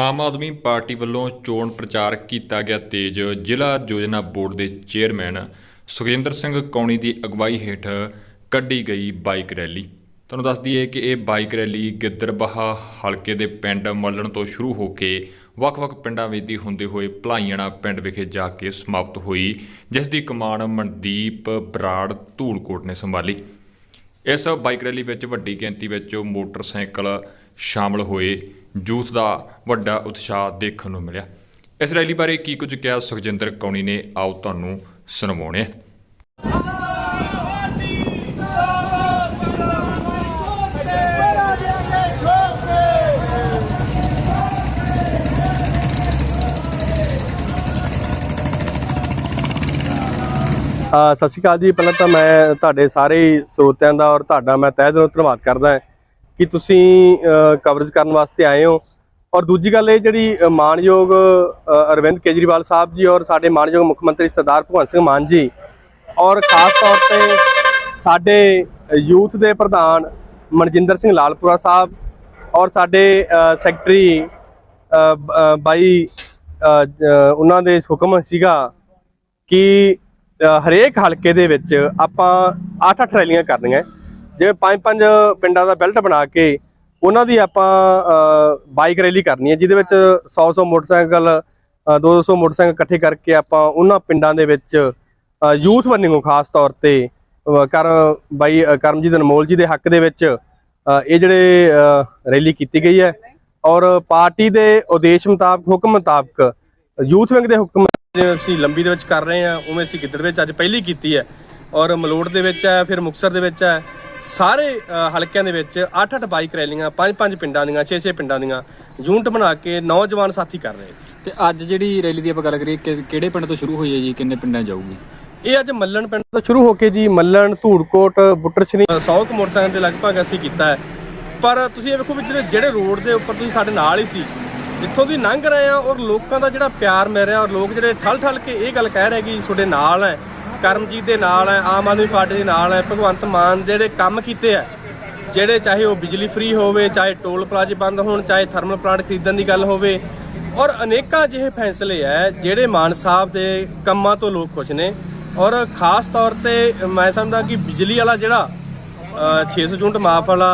Aam Aadmi party ਵੱਲੋਂ ਚੋਣ ਪ੍ਰਚਾਰ ਕੀਤਾ ਗਿਆ ਤੇਜ਼। ਜ਼ਿਲ੍ਹਾ ਯੋਜਨਾ ਬੋਰਡ ਦੇ ਚੇਅਰਮੈਨ ਸੁਖਜਿੰਦਰ ਸਿੰਘ ਕੌਣੀ ਦੀ ਅਗਵਾਈ ਹੇਠ ਕੱਢੀ ਗਈ ਬਾਈਕ ਰੈਲੀ। ਤੁਹਾਨੂੰ ਦੱਸ ਦਈਏ ਕਿ ਇਹ ਬਾਈਕ ਰੈਲੀ ਗਿੱਦਰਬਾਹਾ ਹਲਕੇ ਦੇ ਪਿੰਡ ਮੱਲਣ ਤੋਂ ਸ਼ੁਰੂ ਹੋ ਕੇ ਵੱਖ-ਵੱਖ ਪਿੰਡਾਂ ਵਿੱਚ ਦੀ ਹੁੰਦੇ ਹੋਏ ਭਲਾਈਆਣਾ ਪਿੰਡ ਵਿਖੇ ਜਾ ਕੇ ਸਮਾਪਤ ਹੋਈ, ਜਿਸ ਦੀ ਕਮਾਨ ਮਨਦੀਪ ਬਰਾੜ ਧੂਲਕੋਟ ਨੇ ਸੰਭਾਲੀ। ਇਸ ਬਾਈਕ ਰੈਲੀ ਵਿੱਚ ਵੱਡੀ ਗਿਣਤੀ ਵਿੱਚ ਮੋਟਰਸਾਈਕਲ ਸ਼ਾਮਲ ਹੋਏ। ਯੂਥ ਦਾ ਵੱਡਾ ਉਤਸ਼ਾਹ ਦੇਖਣ ਨੂੰ ਮਿਲਿਆ। ਇਸ ਰੈਲੀ ਬਾਰੇ ਕੀ ਕੁਝ ਕਿਹਾ ਸੁਖਜਿੰਦਰ ਕੌਣੀ ਨੇ, ਆਓ ਤੁਹਾਨੂੰ ਸੁਣਵਾਉਣੇ ਹਾਂ। ਸਤਿ ਸ਼੍ਰੀ ਅਕਾਲ ਜੀ। ਪਹਿਲਾਂ ਤਾਂ ਮੈਂ ਤੁਹਾਡੇ ਸਾਰੇ ਹੀ ਸਰੋਤਿਆਂ ਦਾ ਔਰ ਤੁਹਾਡਾ ਮੈਂ ਤਹਿ ਦਿਲੋਂ ਧੰਨਵਾਦ ਕਰਦਾ ਹਾਂ ਕਿ ਤੁਸੀਂ ਕਵਰੇਜ ਕਰਨ ਵਾਸਤੇ ਆਏ ਹੋ। ਔਰ ਦੂਜੀ ਗੱਲ ਇਹ ਜਿਹੜੀ ਅ, ਮਾਣਯੋਗ ਅਰਵਿੰਦ ਕੇਜਰੀਵਾਲ ਸਾਹਿਬ ਜੀ ਔਰ ਸਾਡੇ ਮਾਨਯੋਗ ਮੁੱਖ ਮੰਤਰੀ ਸਰਦਾਰ ਭਗਵੰਤ ਸਿੰਘ ਮਾਨ ਜੀ ਔਰ ਖਾਸ ਤੌਰ ਤੇ ਸਾਡੇ ਯੂਥ ਦੇ ਪ੍ਰਧਾਨ ਮਨਜਿੰਦਰ ਸਿੰਘ ਲਾਲਪੁਰਾ ਸਾਹਿਬ ਔਰ ਸਾਡੇ ਸੈਕਟਰੀ ਬਾਈ ਉਹਨਾਂ ਦੇ ਹੁਕਮ ਸੀਗਾ ਕਿ ਹਰੇਕ ਹਲਕੇ ਦੇ ਵਿੱਚ ਆਪਾਂ 8-8 ਰੈਲੀਆਂ ਕਰਨੀਆਂ। ਜਿਵੇਂ ਪੰਜ ਪੰਜ ਪਿੰਡਾਂ ਦਾ ਬੈਲਟ ਬਣਾ ਕੇ ਉਹਨਾਂ ਦੀ ਆਪਾਂ ਬਾਈਕ ਰੈਲੀ ਕਰਨੀ ਹੈ, ਜਿਹਦੇ ਵਿੱਚ 100-100 ਮੋਟਰਸਾਈਕਲ 200 ਮੋਟਰਸਾਈਕਲ ਇਕੱਠੇ ਕਰਕੇ ਆਪਾਂ ਉਹਨਾਂ ਪਿੰਡਾਂ ਦੇ ਵਿੱਚ ਯੂਥ ਵਰਨਿੰਗੋਂ ਖਾਸ ਤੌਰ ਤੇ ਕਰ, ਬਾਈ ਕਰਮਜੀਤ ਅਨਮੋਲ ਜੀ ਦੇ ਹੱਕ ਦੇ ਵਿੱਚ ਇਹ ਜਿਹੜੇ ਰੈਲੀ ਕੀਤੀ ਗਈ ਹੈ ਔਰ ਪਾਰਟੀ ਦੇ ਉਦੇਸ਼ ਮੁਤਾਬਕ, ਹੁਕਮ ਮੁਤਾਬਕ, ਯੂਥ ਵਿੰਗ ਦੇ ਹੁਕਮ ਜਿਵੇਂ ਅਸੀਂ ਲੰਬੀ ਦੇ ਵਿੱਚ ਕਰ ਰਹੇ ਹਾਂ, ਉਵੇਂ ਅਸੀਂ ਗਿੱਦੜ ਵਿੱਚ ਅੱਜ ਪਹਿਲੀ ਕੀਤੀ ਹੈ ਔਰ ਮਲੋੜ ਦੇ ਵਿੱਚ ਹੈ, ਫਿਰ ਮੁਕਸਰ ਦੇ ਵਿੱਚ ਹੈ ਸਾਰੇ ਹਲਕਿਆਂ ਦੇ ਵਿੱਚ 8-8 ਬਾਈਕ ਰੈਲੀਆਂ 5-5 ਪਿੰਡਾਂ ਦੀਆਂ 6-6 ਪਿੰਡਾਂ ਦੀਆਂ ਯੂਨਿਟ ਬਣਾ ਕੇ ਨੌਜਵਾਨ ਸਾਥੀ ਕਰ ਰਹੇ ਤੇ ਅੱਜ ਜਿਹੜੀ ਰੈਲੀ ਦੀ ਆਪਾਂ ਗੱਲ ਕਰੀਏ ਕਿ- ਕਿਹੜੇ ਪਿੰਡ ਤੋਂ ਸ਼ੁਰੂ ਹੋਈ ਹੈ ਜੀ ਕਿੰਨੇ ਪਿੰਡਾਂ 'ਚ ਜਾਊਗੀ? ਇਹ ਅੱਜ ਮੱਲਣ ਪਿੰਡ ਤੋਂ ਸ਼ੁਰੂ ਹੋ ਕੇ ਜੀ ਮੱਲਣ ਧੂੜਕੋਟ ਬੁੱਟਰਛਨੀ 100 ਕੁ ਮੋਟਰਸਾਈਕਲ ਦੇ ਲਗਭਗ ਅਸੀਂ ਕੀਤਾ ਹੈ। ਪਰ ਤੁਸੀਂ ਇਹ ਵੇਖੋ ਵੀ ਜਿਹੜੇ ਜਿਹੜੇ ਰੋਡ ਦੇ ਉੱਪਰ ਤੁਸੀਂ ਸਾਡੇ ਨਾਲ ਹੀ ਸੀ ਜਿੱਥੋਂ ਦੀ ਲੰਘ ਰਹੇ ਆ ਔਰ ਲੋਕਾਂ ਦਾ ਜਿਹੜਾ ਪਿਆਰ ਮਿਲ ਰਿਹਾ ਔਰ ਲੋਕ ਜਿਹੜੇ ਠਲ ਠਲ ਕੇ ਇਹ ਗੱਲ ਕਹਿ ਰਹੇ ਕਿ ਤੁਹਾਡੇ ਨਾਲ ਹੈ ਕਰਮਜੀਤ ਦੇ ਨਾਲ ਹੈ ਆਮ ਆਦਮੀ ਪਾਰਟੀ ਦੇ ਨਾਲ ਹੈ ਭਗਵੰਤ ਮਾਨ ਜਿਹੜੇ ਕੰਮ ਕੀਤੇ ਆ ਜਿਹੜੇ ਚਾਹੇ ਉਹ ਬਿਜਲੀ ਫ੍ਰੀ ਹੋਵੇ ਚਾਹੇ ਟੋਲ ਪਲਾਜ਼ੇ ਬੰਦ ਹੋਣ ਚਾਹੇ ਥਰਮਲ ਪਲਾਂਟ ਖਰੀਦਣ ਦੀ ਗੱਲ ਹੋਵੇ ਔਰ ਅਨੇਕਾਂ ਜਿਹੇ ਫੈਸਲੇ ਹੈ ਜਿਹੜੇ ਮਾਨ ਸਾਹਿਬ ਦੇ ਕੰਮਾਂ ਤੋਂ ਲੋਕ ਖੁਸ਼ ਨੇ ਔਰ ਖਾਸ ਤੌਰ ਤੇ ਮੈਂ ਸਮਝਦਾ ਕਿ ਬਿਜਲੀ ਵਾਲਾ ਜਿਹੜਾ ਅ, 600 ਯੂਨਿਟ ਮਾਫ ਵਾਲਾ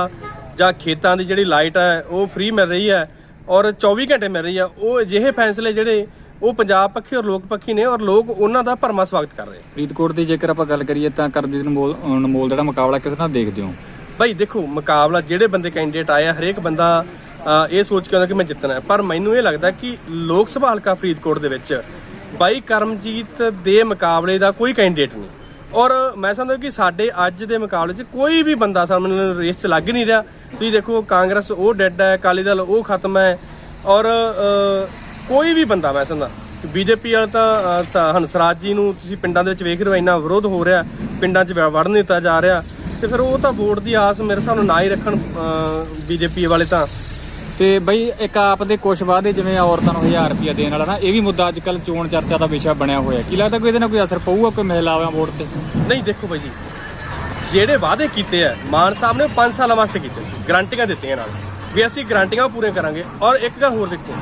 ਜਾਂ ਖੇਤਾਂ ਦੀ ਜਿਹੜੀ ਲਾਈਟ ਹੈ ਉਹ ਫ੍ਰੀ ਮਿਲ ਰਹੀ ਹੈ ਔਰ 24 ਘੰਟੇ ਮਿਲ ਰਹੀ ਹੈ ਉਹ ਅਜਿਹੇ ਫੈਸਲੇ ਜਿਹੜੇ ਉਹ ਪੰਜਾਬ ਪੱਖੀ ਔਰ ਲੋਕ ਪੱਖੀ ਨੇ ਔਰ ਲੋਕ ਉਹਨਾਂ ਦਾ ਭਰਮਾ ਸਵਾਗਤ ਕਰ ਰਹੇ। ਫਰੀਦਕੋਟ ਦੀ ਜੇਕਰ ਆਪਾਂ ਗੱਲ ਕਰੀਏ ਤਾਂ ਕਰਮਜੀਤ ਅਨਮੋਲ ਅਨਮੋਲ ਜਿਹੜਾ ਮੁਕਾਬਲਾ ਕਿਸ ਤਰ੍ਹਾਂ ਦੇਖਦੇ ਹੋ? ਭਾਈ ਦੇਖੋ ਮੁਕਾਬਲਾ ਜਿਹੜੇ ਬੰਦੇ ਕੈਂਡੀਡੇਟ ਆਏ ਆ ਹਰੇਕ ਬੰਦਾ ਇਹ ਸੋਚ ਕੇ ਆਉਂਦਾ ਕਿ ਮੈਂ ਜਿੱਤਣਾ ਪਰ ਮੈਨੂੰ ਇਹ ਲੱਗਦਾ ਕਿ ਲੋਕ ਸਭਾ ਹਲਕਾ ਫਰੀਦਕੋਟ ਦੇ ਵਿੱਚ ਬਾਈ ਕਰਮਜੀਤ ਦੇ ਮੁਕਾਬਲੇ ਦਾ ਕੋਈ ਕੈਂਡੀਡੇਟ ਨਹੀਂ। ਔਰ ਮੈਂ ਸਮਝਦਾ ਕਿ ਸਾਡੇ ਅੱਜ ਦੇ ਮੁਕਾਬਲੇ 'ਚ ਕੋਈ ਵੀ ਬੰਦਾ ਸਾਹਮਣੇ ਰੇਸ 'ਚ ਲੱਗ ਨਹੀਂ ਰਿਹਾ। ਤੁਸੀਂ ਦੇਖੋ ਕਾਂਗਰਸ ਉਹ ਡੈਡ ਹੈ ਅਕਾਲੀ ਦਲ ਉਹ ਖਤਮ ਹੈ। ਔਰ ਕੋਈ ਵੀ ਬੰਦਾ ਮੈਂ ਸਮਝਦਾ ਬੀਜੇਪੀ ਵਾਲਾ ਤਾਂ ਹੰਸਰਾਜ ਜੀ ਨੂੰ ਤੁਸੀਂ ਪਿੰਡਾਂ ਦੇ ਵਿੱਚ ਵੇਖ ਰਹੇ ਹੋ ਇੰਨਾ ਵਿਰੋਧ ਹੋ ਰਿਹਾ। ਪਿੰਡਾਂ 'ਚ ਵੜਨ ਦਿੱਤਾ ਜਾ ਰਿਹਾ। ਤੇ ਫਿਰ ਉਹ ਤਾਂ ਵੋਟ ਦੀ ਆਸ ਮੇਰੇ ਹਿਸਾਬ ਨਾਲ ਨਾ ਹੀ ਰੱਖਣ ਬੀਜੇਪੀ ਵਾਲੇ ਤਾਂ। ਤੇ ਬਈ ਇੱਕ ਆਪ ਦੇ ਕੁਛ ਵਾਅਦੇ ਜਿਵੇਂ ਔਰਤਾਂ ਨੂੰ 1000 ਰੁਪਇਆ ਦੇਣ ਵਾਲਾ ਨਾ ਇਹ ਵੀ ਮੁੱਦਾ ਅੱਜ ਕੱਲ ਚੋਣ ਚਰਚਾ ਦਾ ਵਿਸ਼ਾ ਬਣਿਆ ਹੋਇਆ। ਕੀ ਲੱਗਦਾ ਕੋਈ ਇਹਦੇ ਨਾਲ ਕੋਈ ਅਸਰ ਪਊਗਾ ਕੋਈ ਮਹਿਲਾਵਾਂ ਵੋਟ ਤੇ? ਨਹੀਂ ਦੇਖੋ ਭਾਈ ਜੀ। ਜਿਹੜੇ ਵਾਅਦੇ ਕੀਤੇ ਆ ਮਾਨ ਸਾਹਿਬ ਨੇ 5 ਸਾਲਾਂ ਵਾਸਤੇ ਕੀਤੇ ਸੀ ਗਰੰਟੀਆਂ ਦਿੱਤੀਆਂ ਨਾਲ। ਵੀ ਅਸੀਂ ਗਰੰਟੀਆਂ ਪੂਰੀਆਂ ਕਰਾਂਗੇ। ਔਰ ਇੱਕ ਗੱਲ ਹੋਰ ਦੇਖੋ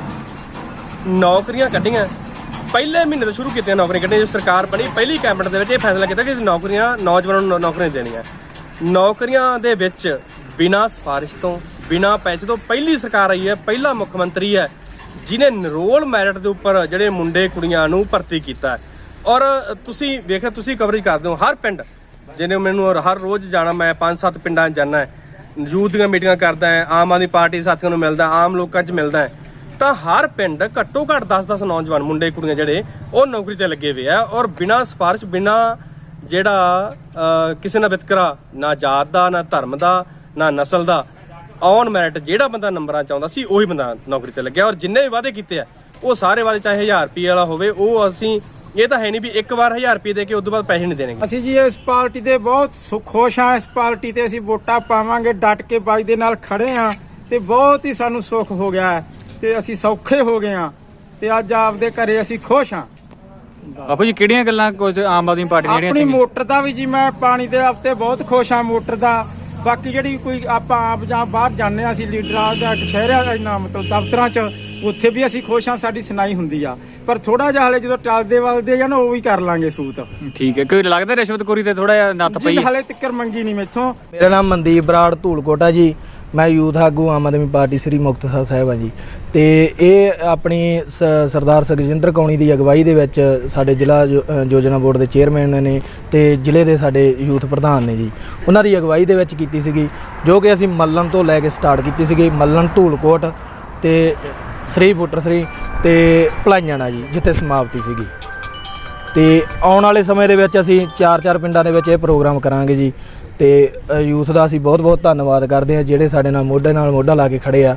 ਨੌਕਰੀਆਂ ਕੱਢੀਆਂ। ਪਹਿਲੇ ਮਹੀਨੇ ਤੋਂ ਸ਼ੁਰੂ ਕੀਤੀਆਂ ਨੌਕਰੀਆਂ ਕੱਢੀਆਂ। ਜੋ ਸਰਕਾਰ ਬਣੀ, ਪਹਿਲੀ ਕੈਬਨਿਟ ਦੇ ਵਿੱਚ ਇਹ ਫੈਸਲਾ ਕੀਤਾ ਕਿ ਨੌਕਰੀਆਂ, ਨੌਜਵਾਨਾਂ ਨੂੰ ਨੌਕਰੀਆਂ ਦੇਣੀਆਂ। ਨੌਕਰੀਆਂ ਦੇ ਵਿੱਚ ਬਿਨਾਂ ਸਿਫਾਰਿਸ਼ ਤੋਂ, ਬਿਨਾਂ ਪੈਸੇ ਤੋਂ ਪਹਿਲੀ ਸਰਕਾਰ ਆਈ ਹੈ, ਪਹਿਲਾ ਮੁੱਖ ਮੰਤਰੀ ਹੈ ਜਿਨੇ ਨਿਰੋਲ ਮੈਰਿਟ ਦੇ ਉੱਪਰ ਜਿਹੜੇ ਮੁੰਡੇ ਕੁੜੀਆਂ ਨੂੰ ਭਰਤੀ ਕੀਤਾ ਔਰ ਤੁਸੀਂ ਵੇਖਿਆ, ਤੁਸੀਂ ਕਵਰੇਜ ਕਰਦੇ ਹੋ। ਹਰ ਪਿੰਡ ਜਿਹਨੇ ਮੈਨੂੰ ਹਰ ਰੋਜ਼ ਜਾਣਾ, ਮੈਂ ਪੰਜ ਸੱਤ ਪਿੰਡਾਂ 'ਚ ਜਾਣਾ ਹੈ। ਯੂਥ ਦੀਆਂ ਮੀਟਿੰਗਾਂ ਕਰਦਾ ਹੈ, ਆਮ ਆਦਮੀ ਪਾਰਟੀ ਦੇ ਸਾਥੀਆਂ ਨੂੰ ਮਿਲਦਾ, ਆਮ ਲੋਕਾਂ 'ਚ ਮਿਲਦਾ ਹੈ। ਤਾਂ ਹਰ ਪਿੰਡ ਘੱਟੋ ਘੱਟ 10-10 ਨੌਜਵਾਨ ਮੁੰਡੇ ਕੁੜੀਆਂ ਜਿਹੜੇ, ਉਹ ਨੌਕਰੀ ਤੇ ਲੱਗੇ ਹੋਏ ਆ ਔਰ ਬਿਨਾਂ ਸਿਫਾਰਿਸ਼, ਬਿਨਾਂ ਜਿਹੜਾ ਕਿਸੇ ਨਾਲ ਵਿਤਕਰਾ, ਨਾ ਜਾਤ ਦਾ, ਨਾ ਧਰਮ ਦਾ, ਨਾ ਨਸਲ ਦਾ ਔਨ ਮੈਰਿਟ ਜਿਹੜਾ ਬੰਦਾ ਨੰਬਰਾਂ ਚ ਆਉਂਦਾ ਸੀ, ਉਹੀ ਬੰਦਾ ਨੌਕਰੀ ਤੇ ਲੱਗਿਆ। ਔਰ ਜਿੰਨੇ ਵੀ ਵਾਅਦੇ ਕੀਤੇ ਆ, ਉਹ ਸਾਰੇ ਵਾਅਦੇ ਚਾਹੇ 1000 ਰੁਪਏ ਵਾਲਾ ਹੋਵੇ, ਉਹ ਅਸੀਂ, ਇਹ ਤਾਂ ਹੈ ਨਹੀਂ ਵੀ ਇੱਕ ਵਾਰ 1000 ਰੁਪਏ ਦੇ ਕੇ ਉਸ ਤੋਂ ਬਾਅਦ ਪੈਸੇ ਨਹੀਂ ਦੇਣਗੇ। ਅਸੀਂ ਜੀ ਇਸ ਪਾਰਟੀ ਦੇ ਬਹੁਤ ਸੁ- ਖੁਸ਼ ਹਾਂ। ਇਸ ਪਾਰਟੀ ਤੇ ਅਸੀਂ ਵੋਟਾਂ ਪਾਵਾਂਗੇ, ਡਟ ਕੇ ਬਾਈ ਦੇ ਨਾਲ ਖੜੇ ਹਾਂ ਤੇ ਬਹੁਤ ਹੀ ਸਾਨੂੰ ਸੁੱਖ ਹੋ ਗਿਆ ਹੈ। ਤੇ ਅਸੀਂ ਸੌਖੇ ਹੋ ਗਏ ਹਾਂ ਤੇ ਅੱਜ ਆਪਦੇ ਘਰੇ ਅਸੀਂ ਖੁਸ਼ ਹਾਂ। ਬਾਪੂ ਜੀ ਕਿਹੜੀਆਂ ਗੱਲਾਂ ਕੁਝ ਆਮ ਆਦਮੀ ਪਾਰਟੀ ਦੀਆਂ ਆਪਣੀ ਜਿਹੜੀਆਂ ਮੋਟਰ ਦਾ ਵੀ ਜੀ ਮੈਂ ਪਾਣੀ ਦੇ ਹਫ਼ਤੇ ਬਹੁਤ ਖੁਸ਼ ਹਾਂ ਮੋਟਰ ਦਾ। ਬਾਕੀ ਜਿਹੜੀ ਕੋਈ ਆਪਾਂ ਆਪ ਜਾਂ ਬਾਹਰ ਜਾਂਦੇ ਹਾਂ ਅਸੀਂ ਲੀਡਰਾਂ ਦਾ ਸ਼ਹਿਰਾਂ ਦਾ ਇੰਨਾ ਮਤਲਬ ਦਫ਼ਤਰਾਂ 'ਚ ਉੱਥੇ ਵੀ ਅਸੀਂ ਖੁਸ਼ ਹਾਂ ਸਾਡੀ ਸੁਣਾਈ ਹੁੰਦੀ ਆ। ਪਰ ਥੋੜਾ ਜਿਹਾ ਹਲੇ ਜਦੋਂ ਟਲਦੇ ਵਲਦੇ ਆ ਨਾ ਉਹ ਵੀ ਕਰ ਲਾਂਗੇ ਸੂਤ। ਠੀਕ ਹੈ ਕੋਈ ਲੱਗਦਾ ਰਿਸ਼ਵਤਖੋਰੀ ਤੇ ਥੋੜਾ ਜਿਹਾ ਨੱਥ ਪਈ ਜੀ ਹੈ? ਹਲੇ ਤੱਕਰ ਮੰਗੀ ਨਹੀਂ ਮੈਥੋਂ। ਮੇਰਾ ਨਾਮ ਮਨਦੀਪ ਬਰਾੜ ਧੂਲਕੋਟਾ ਜੀ। ਮੈਂ ਯੂਥ ਆਗੂ ਆਮ ਆਦਮੀ ਪਾਰਟੀ ਸ੍ਰੀ ਮੁਕਤਸਰ ਸਾਹਿਬ ਹਾਂ ਜੀ। ਤੇ ਇਹ ਆਪਣੀ ਸ- ਸਰਦਾਰ ਸੁਖਜਿੰਦਰ ਕੌਣੀ ਦੀ ਅਗਵਾਈ ਦੇ ਵਿੱਚ ਸਾਡੇ ਜ਼ਿਲ੍ਹਾ ਯੋ- ਯੋਜਨਾ ਬੋਰਡ ਦੇ ਚੇਅਰਮੈਨ ਨੇ ਤੇ ਜ਼ਿਲ੍ਹੇ ਦੇ ਸਾਡੇ ਯੂਥ ਪ੍ਰਧਾਨ ਨੇ ਜੀ। ਉਹਨਾਂ ਦੀ ਅਗਵਾਈ ਦੇ ਵਿੱਚ ਕੀਤੀ ਸੀਗੀ, ਜੋ ਕਿ ਅਸੀਂ ਮੱਲਣ ਤੋਂ ਲੈ ਕੇ ਸਟਾਰਟ ਕੀਤੀ ਸੀਗੀ, ਮੱਲਣ ਧੂਲਕੋਟ ਤੇ ਸ੍ਰੀ ਬੁੱਟਰ ਸ੍ਰੀ ਤੇ ਭਲਾਈਆਣਾ ਜੀ, ਜਿੱਥੇ ਸਮਾਪਤੀ ਸੀਗੀ। ਤੇ ਆਉਣ ਵਾਲੇ ਸਮੇਂ ਦੇ ਵਿੱਚ ਅਸੀਂ ਚਾਰ ਚਾਰ ਪਿੰਡਾਂ ਦੇ ਵਿੱਚ ਇਹ ਪ੍ਰੋਗਰਾਮ ਕਰਾਂਗੇ ਜੀ। ਤੇ ਯੂਥ ਦਾ ਅਸੀਂ ਬਹੁਤ ਬਹੁਤ ਧੰਨਵਾਦ ਕਰਦੇ ਹਾਂ ਜਿਹੜੇ ਸਾਡੇ ਨਾਲ ਮੋਢੇ ਨਾਲ ਮੋਢਾ ਲਾ ਕੇ ਖੜੇ ਆ।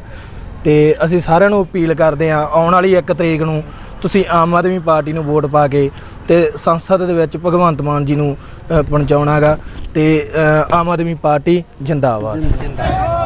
ਤੇ ਅਸੀਂ ਸਾਰਿਆਂ ਨੂੰ ਅਪੀਲ ਕਰਦੇ ਹਾਂ ਆਉਣ ਵਾਲੀ 1 ਤਰੀਕ ਨੂੰ ਤੁਸੀਂ ਆਮ ਆਦਮੀ ਪਾਰਟੀ ਨੂੰ ਵੋਟ ਪਾ ਕੇ ਤੇ ਸੰਸਦ ਦੇ ਵਿੱਚ ਭਗਵੰਤ ਮਾਨ ਜੀ ਨੂੰ ਅ, ਪਹੁੰਚਾਉਣਾਗਾ ਤੇ ਆਮ ਆਦਮੀ ਪਾਰਟੀ ਜਿੰਦਾਬਾਦ।